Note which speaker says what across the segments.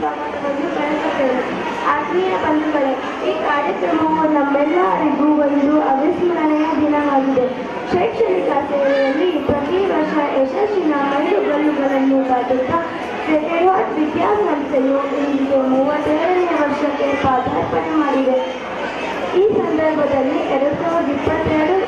Speaker 1: ಸ್ವಾಗತವನ್ನು ಬಯಸುತ್ತೇನೆ ಆತ್ಮೀಯ ಬಂಧುಗಳೇ, ಈ ಕಾರ್ಯಕ್ರಮವು ನಮ್ಮೆಲ್ಲರಿಗೂ ಒಂದು ಅವಿಸ್ಮರಣೀಯ ದಿನವಾಗಿದೆ. ಶೈಕ್ಷಣಿಕ ಸೇವೆಯಲ್ಲಿ ಪ್ರತಿ ವರ್ಷ ಯಶಸ್ಸಿನ ಮೈಲುಗಲ್ಲುಗಳನ್ನು ದಾಟುತ್ತಾ ಸೆಕ್ರೆಟ್ ವಿದ್ಯಾಸಂಸ್ಥೆಯು ಇಂದಿಗೆ ಮೂವತ್ತೇಳನೇ ವರ್ಷಕ್ಕೆ ಪಾದಾರ್ಪಣೆ ಮಾಡಿದೆ. ಈ ಸಂದರ್ಭದಲ್ಲಿ ಎರಡು ಸಾವಿರದ ಇಪ್ಪತ್ತೆರಡು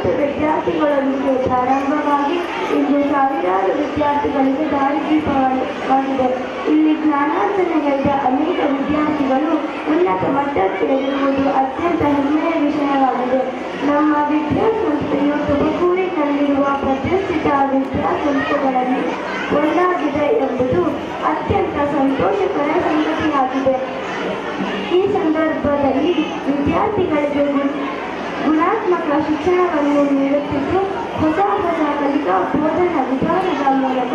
Speaker 1: ಐವತ್ತು ವಿದ್ಯಾರ್ಥಿಗಳೊಂದಿಗೆ ಪ್ರಾರಂಭವಾಗಿ ಇಂದು ಸಾವಿರಾರು ವಿದ್ಯಾರ್ಥಿಗಳಿಗೆ ದಾರಿ ದಾರಿದೀಪವಾಗಿದೆ ಇಲ್ಲಿ ಜ್ಞಾನಾರ್ಜನೆಗೈದ ಅನೇಕ ವಿದ್ಯಾರ್ಥಿಗಳು ಉನ್ನತ ಮಟ್ಟಕ್ಕೇರಿರುವುದು ಅತ್ಯಂತ ಹೆಮ್ಮೆಯ ವಿಷಯವಾಗಿದೆ. ನಮ್ಮ ವಿದ್ಯಾಸಂಸ್ಥೆಯು ತುಮಕೂರಿನಲ್ಲಿರುವ ಪ್ರತಿಷ್ಠಿತ ವಿದ್ಯಾಸಂಸ್ಥೆಗಳಲ್ಲಿ ಒಂದಾಗಿದೆ ಎಂಬುದು ಅತ್ಯಂತ ಸಂತೋಷಕರ ಸಂಗತಿಯಾಗಿದೆ ಈ ಸಂದರ್ಭದಲ್ಲಿ ವಿದ್ಯಾರ್ಥಿಗಳಿಗೆ ಗುಣ- ಗುಣಾತ್ಮಕ ಶಿಕ್ಷಣವನ್ನು ನೀಡುತ್ತಿದ್ದು ಹೊಸ ಹೊಸ ಕಲಿಕಾ ಬೋಧನಾ ವಿಧಾನದ ಮೂಲಕ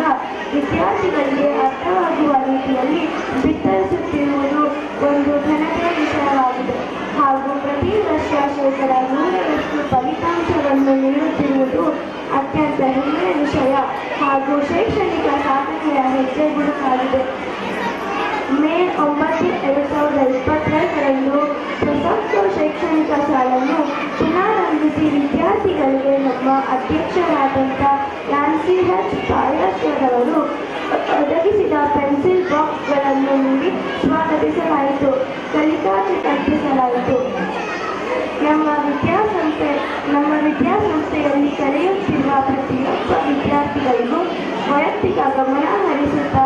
Speaker 1: ವಿದ್ಯಾರ್ಥಿಗಳಿಗೆ ಅರ್ಥವಾಗುವ ರೀತಿಯಲ್ಲಿ ಬಿತ್ತರಿಸುತ್ತಿರುವುದು ಒಂದು ಘನತೆಯ ವಿಷಯವಾಗಿದೆ. ಹಾಗೂ ಪ್ರತಿ ವರ್ಷ ಶೇಕಡ ನೂರರಷ್ಟು ಫಲಿತಾಂಶವನ್ನು ನೀಡುತ್ತಿರುವುದು ಅತ್ಯಂತ ಹೆಮ್ಮೆಯ ವಿಷಯ ಹಾಗೂ ಶೈಕ್ಷಣಿಕ ಸಾಧನೆಯ ಹೆಜ್ಜೆಗುರುತಾಗಿದೆ ಮೇ ಒಂಬತ್ತು ಪುನರಾರಂಭಿಸಿ ವಿದ್ಯಾರ್ಥಿಗಳಿಗೆ ನಮ್ಮ ಅಧ್ಯಕ್ಷರಾದಂಥ ನ್ಯಾನ್ಸಿ ಹೆಚ್ ಪಾಯಸ್ವರವರು ಒದಗಿಸಿದ ಪೆನ್ಸಿಲ್ ಬಾಕ್ಸ್ಗಳನ್ನು ನೀಡಿ ಸ್ವಾಗತಿಸಲಾಯಿತು. ಕಲಿಕಾ ಚಿತ್ರಿಸಲಾಯಿತು ನಮ್ಮ ವಿದ್ಯಾಸಂಸ್ಥೆ, ನಮ್ಮ ವಿದ್ಯಾಸಂಸ್ಥೆಯಲ್ಲಿ ಕಲಿಯುತ್ತಿರುವ ಪ್ರತಿಯೊಬ್ಬ ವಿದ್ಯಾರ್ಥಿಗಳಿಗೂ ವೈಯಕ್ತಿಕ ಗಮನ ಹರಿಸುತ್ತಾ ವಿದ್ಯಾರ್ಥಿಗಳಿಗೆ ಸರ್ವತೋಮುಖ ಬೆಳವಣಿಗೆ